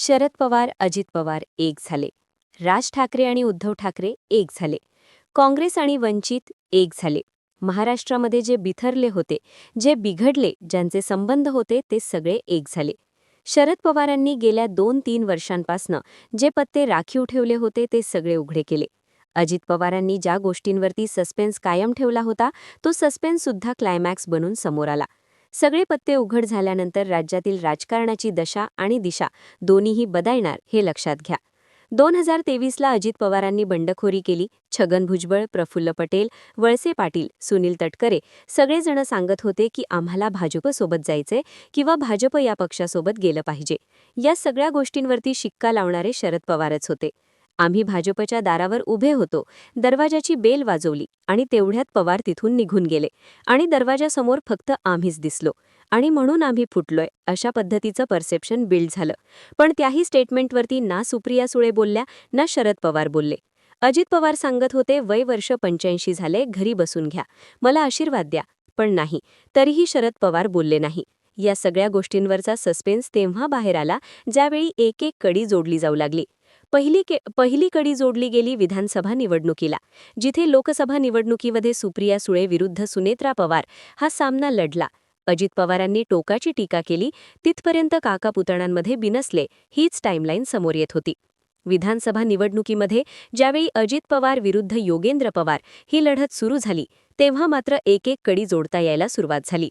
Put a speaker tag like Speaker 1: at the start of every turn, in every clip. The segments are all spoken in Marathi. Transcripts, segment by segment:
Speaker 1: शरद पवार अजित पवार एक झाले. राज ठाकरे आणि उद्धव ठाकरे एक झाले. काँग्रेस आणि वंचित एक झाले. महाराष्ट्रामध्ये जे बिथरले होते जे बिघडले ज्यांचे संबंध होते ते सगळे एक झाले. शरद पवारांनी गेल्या दोन तीन वर्षांपासनं जे पत्ते राखीव ठेवले होते ते सगळे उघडे केले. अजित पवारांनी ज्या गोष्टींवरती सस्पेन्स कायम ठेवला होता तो सस्पेन्ससुद्धा क्लायमॅक्स बनून समोर आला. सगळे पत्ते उघड झाल्यानंतर राज्यातील राजकारणाची दशा आणि दिशा दोन्हीही बदलणार हे लक्षात घ्या. दोन हजार तेवीसला अजित पवारांनी बंडखोरी केली. छगन भुजबळ प्रफुल्ल पटेल वळसे पाटील सुनील तटकरे सगळेजण सांगत होते की आम्हाला भाजपसोबत जायचे किंवा भाजप या पक्षासोबत गेलं पाहिजे. या सगळ्या गोष्टींवरती शिक्का लावणारे शरद पवारच होते. आम्ही भाजपच्या दारावर उभे होतो. दरवाजाची बेल वाजवली आणि तेवढ्यात पवार तिथून निघून गेले. आणि दरवाजासमोर फक्त आम्हीच दिसलो. आणि म्हणून आम्ही फुटलोय अशा पद्धतीचं परसेप्शन बिल्ड झालं. पण त्याही स्टेटमेंटवरती ना सुप्रिया सुळे बोलल्या ना शरद पवार बोलले. अजित पवार सांगत होते वय वर्ष पंच्याऐंशी झाले घरी बसून घ्या. मला आशीर्वाद द्या. पण नाही तरीही शरद पवार बोलले नाही. या सगळ्या गोष्टींवरचा सस्पेन्स तेव्हा बाहेर आला ज्यावेळी एक एक कडी जोडली जाऊ लागली. पहिली के पहिली कडी जोडली गेली विधानसभा निवडणुकीला जिथे लोकसभा निवडणुकीमध्ये सुप्रिया सुळे विरुद्ध सुनेत्रा पवार हा सामना लढला. अजित पवारांनी टोकाची टीका केली तिथपर्यंत काका पुतण्यांमध्ये बिनसले हीच टाईमलाईन समोर येत होती. विधानसभा निवडणुकीमध्ये ज्यावेळी अजित पवार विरुद्ध योगेंद्र पवार ही लढत सुरू झाली तेव्हा मात्र एक एक कडी जोडता यायला सुरुवात झाली.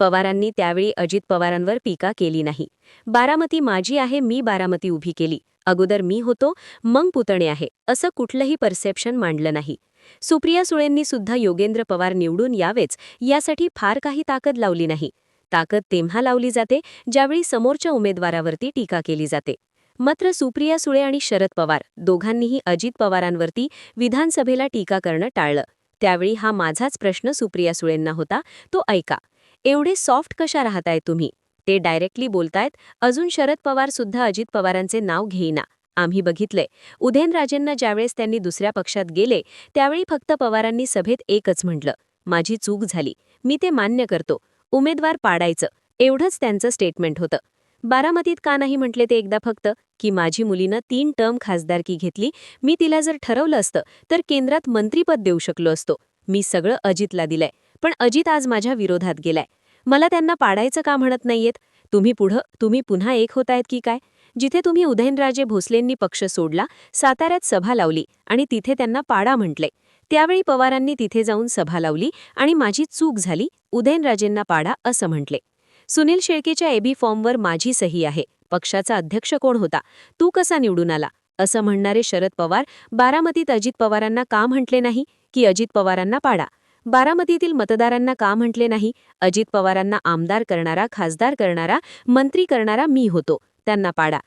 Speaker 1: पवारांनी त्यावेळी अजित पवारांवर टीका केली नाही. बारामती माझी आहे मी बारामती उभी केली. अगोदर मी होतो मग पुतणे आहे असं कुठलंही परसेप्शन मांडलं नाही. सुप्रिया सुळेंनी सुद्धा योगेंद्र पवार निवडून यावेच यासाठी फार काही ताकद लावली नाही. ताकद तेव्हा लावली जाते ज्यावेळी समोरच्या उमेदवारावरती टीका केली जाते. मात्र सुप्रिया सुळे आणि शरद पवार दोघांनीही अजित पवारांवरती विधानसभेला टीका करणं टाळलं. त्यावेळी हा माझाच प्रश्न सुप्रिया सुळेंना होता तो ऐका एवढे सॉफ्ट कशा राहताय तुम्ही? ते डायरेक्टली बोलतायत. अजून शरद पवार सुद्धा अजित पवारांचे नाव घेईना. आम्ही बघितलंय. उदयनराजेंना ज्यावेळेस त्यांनी दुसऱ्या पक्षात गेले त्यावेळी फक्त पवारांनी सभेत एकच म्हटलं. माझी चूक झाली. मी ते मान्य करतो. उमेदवार पाडायचं. एवढंच त्यांचं स्टेटमेंट होतं. बारामतीत का नाही म्हटले ते एकदा फक्त? की माझी मुलीनं तीन टर्म खासदारकी घेतली. मी तिला जर ठरवलं असतं तर केंद्रात मंत्रीपद देऊ शकलो असतो. मी सगळं अजितला दिलंय. पण अजित आज माझ्या विरोधात गेलाय. मला त्यांना पाडायचं का म्हणत नाहीयेत? तुम्ही पुढं तुम्ही पुन्हा एक होतायत की काय? जिथे तुम्ही उदयनराजे भोसलेंनी पक्ष सोडला साताऱ्यात सभा लावली आणि तिथे त्यांना पाडा म्हटले. त्यावेळी पवारांनी तिथे जाऊन सभा लावली आणि माझी चूक झाली उदयनराजेंना पाडा असं म्हटले. सुनील शेळकेच्या एबी फॉर्मवर माझी सही आहे पक्षाचा अध्यक्ष कोण होता? तू कसा निवडून आला? असं म्हणणारे शरद पवार बारामतीत अजित पवारांना का म्हटले नाही? की अजित पवारांना पाडा? बारामतीतील मतदारांना का म्हटले नाही? अजित पवारांना आमदार करणारा खासदार करणारा मंत्री करणारा मी होतो त्यांना पाडा.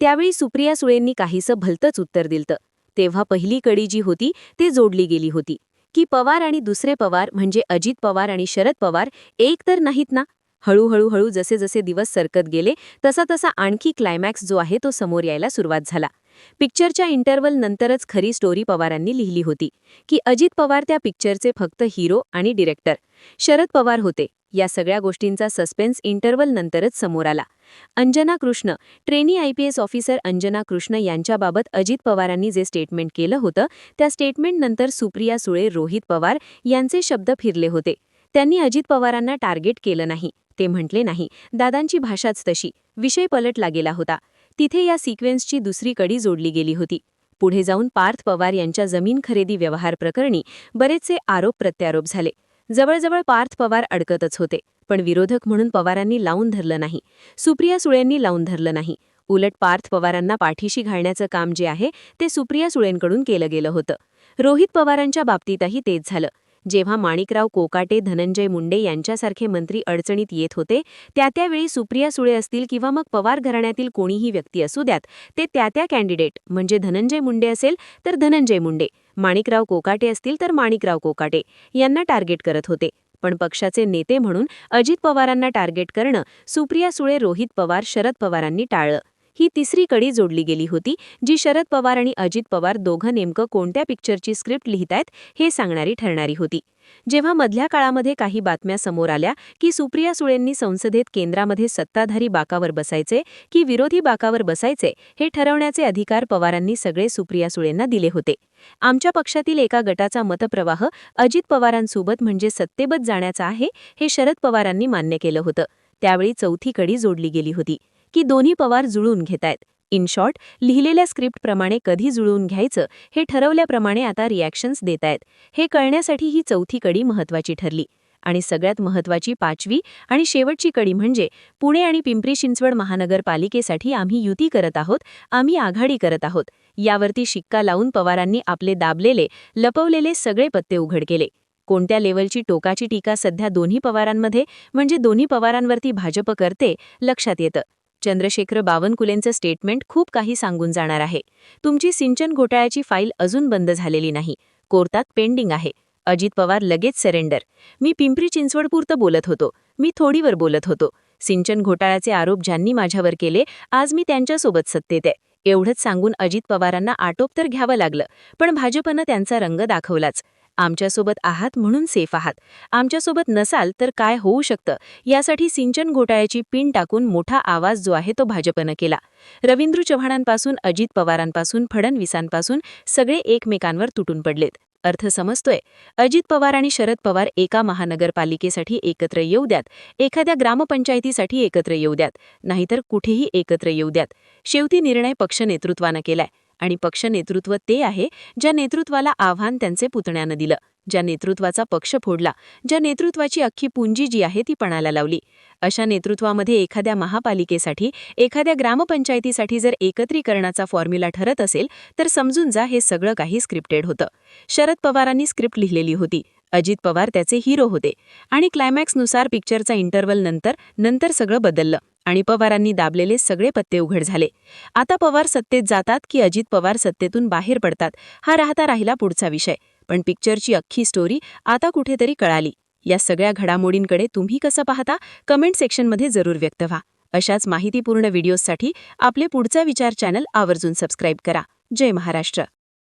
Speaker 1: त्यावेळी सुप्रिया सुळेंनी काहीसं भलतंच उत्तर दिलतं. तेव्हा पहिली कडी जी होती ते जोडली गेली होती. की पवार आणि दुसरे पवार म्हणजे अजित पवार आणि शरद पवार एक तर नाहीत ना? हळूहळू हळू जसे जसे दिवस सरकत गेले तसा तसा आणखी क्लायमॅक्स जो आहे तो समोर यायला सुरुवात झाला. पिक्चरच्या इंटरवल नंतरच खरी स्टोरी पवारांनी लिहिली होती की अजित पवार त्या पिक्चरचे फक्त हिरो आणि डिरेक्टर. शरद पवार होते या सगळ्या गोष्टींचा सस्पेन्स इंटरवल नंतरच समोर आला. Anjana Krishna trainee IPS officer Anjana Krishna यांच्याबाबत अजित पवारांनी जे स्टेटमेंट केलं होतं त्या स्टेटमेंटनंतर सुप्रिया सुळे रोहित पवार यांचे शब्द फिरले होते. त्यांनी अजित पवारांना टार्गेट केलं नाही ते म्हटले नाही दादांची भाषाच तशी विषय पलटला गेला होता. तिथे या सिक्वेन्सची दुसरी कडी जोडली गेली होती. पुढे जाऊन पार्थ पवार यांच्या जमीन खरेदी व्यवहार प्रकरणी बरेचसे आरोप प्रत्यारोप झाले. जवळजवळ पार्थ पवार अडकतच होते पण विरोधक म्हणून पवारांनी लावून धरलं नाही. सुप्रिया सुळेंनी लावून धरलं नाही. उलट पार्थ पवारांना पाठीशी घालण्याचं काम जे आहे ते सुप्रिया सुळेंकडून केलं गेलं होतं. रोहित पवारांच्या बाबतीतही तेच झालं. जेव्हा माणिकराव कोकाटे धनंजय मुंडे यांच्यासारखे मंत्री अडचणीत येत होते त्या त्यावेळी सुप्रिया सुळे असतील किंवा मग पवार घराण्यातील कोणीही व्यक्ती असू द्यात ते त्या त्या कॅन्डिडेट म्हणजे धनंजय मुंडे असेल तर धनंजय मुंडे. माणिकराव कोकाटे असतील तर माणिकराव कोकाटे यांना टार्गेट करत होते. पण पक्षाचे नेते म्हणून अजित पवारांना टार्गेट करणं सुप्रिया सुळे रोहित पवार शरद पवारांनी टाळलं. ही तिसरी कडी जोडली गेली होती जी शरद पवार आणि अजित पवार दोघं नेमकं कोणत्या पिक्चरची स्क्रिप्ट लिहितायत हे सांगणारी ठरणारी होती. जेव्हा मधल्या काळामध्ये काही बातम्या समोर आल्या की सुप्रिया सुळेंनी संसदेत केंद्रामध्ये सत्ताधारी बाकावर बसायचे की विरोधी बाकावर बसायचे हे ठरवण्याचे अधिकार पवारांनी सगळे सुप्रिया सुळेंना दिले होते. आमच्या पक्षातील एका गटाचा मतप्रवाह अजित पवारांसोबत म्हणजे सत्तेबत जाण्याचा आहे हे शरद पवारांनी मान्य केलं होतं. त्यावेळी चौथी कडी जोडली गेली होती. की दोन्ही पवार जुळून घेतायत. इन शॉर्ट लिहिलेल्या स्क्रिप्टप्रमाणे कधी जुळवून घ्यायचं हे ठरवल्याप्रमाणे आता रिॲक्शन्स देत आहेत हे कळण्यासाठी ही चौथी कडी महत्वाची ठरली. आणि सगळ्यात महत्वाची पाचवी आणि शेवटची कडी म्हणजे पुणे आणि पिंपरी चिंचवड महानगरपालिकेसाठी आम्ही युती करत आहोत आम्ही आघाडी करत आहोत. यावरती शिक्का लावून पवारांनी आपले दाबलेले लपवलेले सगळे पत्ते उघड केले. कोणत्या लेवलची टोकाची टीका सध्या दोन्ही पवारांमध्ये म्हणजे दोन्ही पवारांवरती भाजप करते लक्षात येतं. चंद्रशेखर बावनकुलेंचं स्टेटमेंट खूप काही सांगून जाणार आहे. तुमची सिंचन घोटाळ्याची फाईल अजून बंद झालेली नाही. कोर्टात पेंडिंग आहे. अजित पवार लगेच सरेंडर. मी पिंपरी चिंचवडपुरतं बोलत होतो. मी थोडीवर बोलत होतो. सिंचन घोटाळ्याचे आरोप ज्यांनी माझ्यावर केले आज मी त्यांच्यासोबत सत्तेत आहे. एवढंच सांगून अजित पवारांना आटोप तर घ्यावं लागलं पण भाजपनं त्यांचा रंग दाखवलाच. आमच्यासोबत आहात म्हणून सेफ आहात. आमच्यासोबत नसाल तर काय होऊ शकतं? यासाठी सिंचन घोटाळ्याची पिन टाकून मोठा आवाज जो आहे तो भाजपनं केला. रवींद्र चव्हाणांपासून अजित पवारांपासून फडणवीसांपासून सगळे एकमेकांवर तुटून पडलेत. अर्थ समजतोय. अजित पवार आणि शरद पवार एका महानगरपालिकेसाठी एकत्र येऊ द्यात. एखाद्या ग्रामपंचायतीसाठी एकत्र येऊ द्यात. नाहीतर कुठेही एकत्र येऊ द्यात. शेवटी निर्णय पक्ष नेतृत्वानं केलाय. आणि पक्ष नेतृत्व ते आहे ज्या नेतृत्वाला आव्हान त्यांचे पुतण्यानं दिलं ज्या नेतृत्वाचा पक्ष फोडला ज्या नेतृत्वाची अख्खी पुंजी जी आहे ती पणाला लावली. अशा नेतृत्वामध्ये एखाद्या महापालिकेसाठी एखाद्या ग्रामपंचायतीसाठी जर एकत्रीकरणाचा फॉर्म्युला ठरत असेल तर समजून जा हे सगळं काही स्क्रिप्टेड होतं. शरद पवारांनी स्क्रिप्ट लिहिलेली होती. अजित पवार त्याचे हिरो होते. आणि क्लायमॅक्सनुसार पिक्चरचा इंटरव्हल नंतर नंतर सगळं बदललं. आणि पवारांनी दाबलेले सगळे पत्ते उघड झाले. आता पवार सत्तेत जातात की अजित पवार सत्तेतून बाहेर पडतात हा राहता राहिला पुढचा विषय. पण पिक्चरची अख्खी स्टोरी आता कुठेतरी कळाली. या सगळ्या घडामोडींकडे तुम्ही कसं पाहता कमेंट सेक्शनमध्ये जरूर व्यक्त व्हा. अशाच माहितीपूर्ण व्हिडिओजसाठी आपले पुढचा विचार चॅनल आवर्जून सबस्क्राईब करा. जय महाराष्ट्र.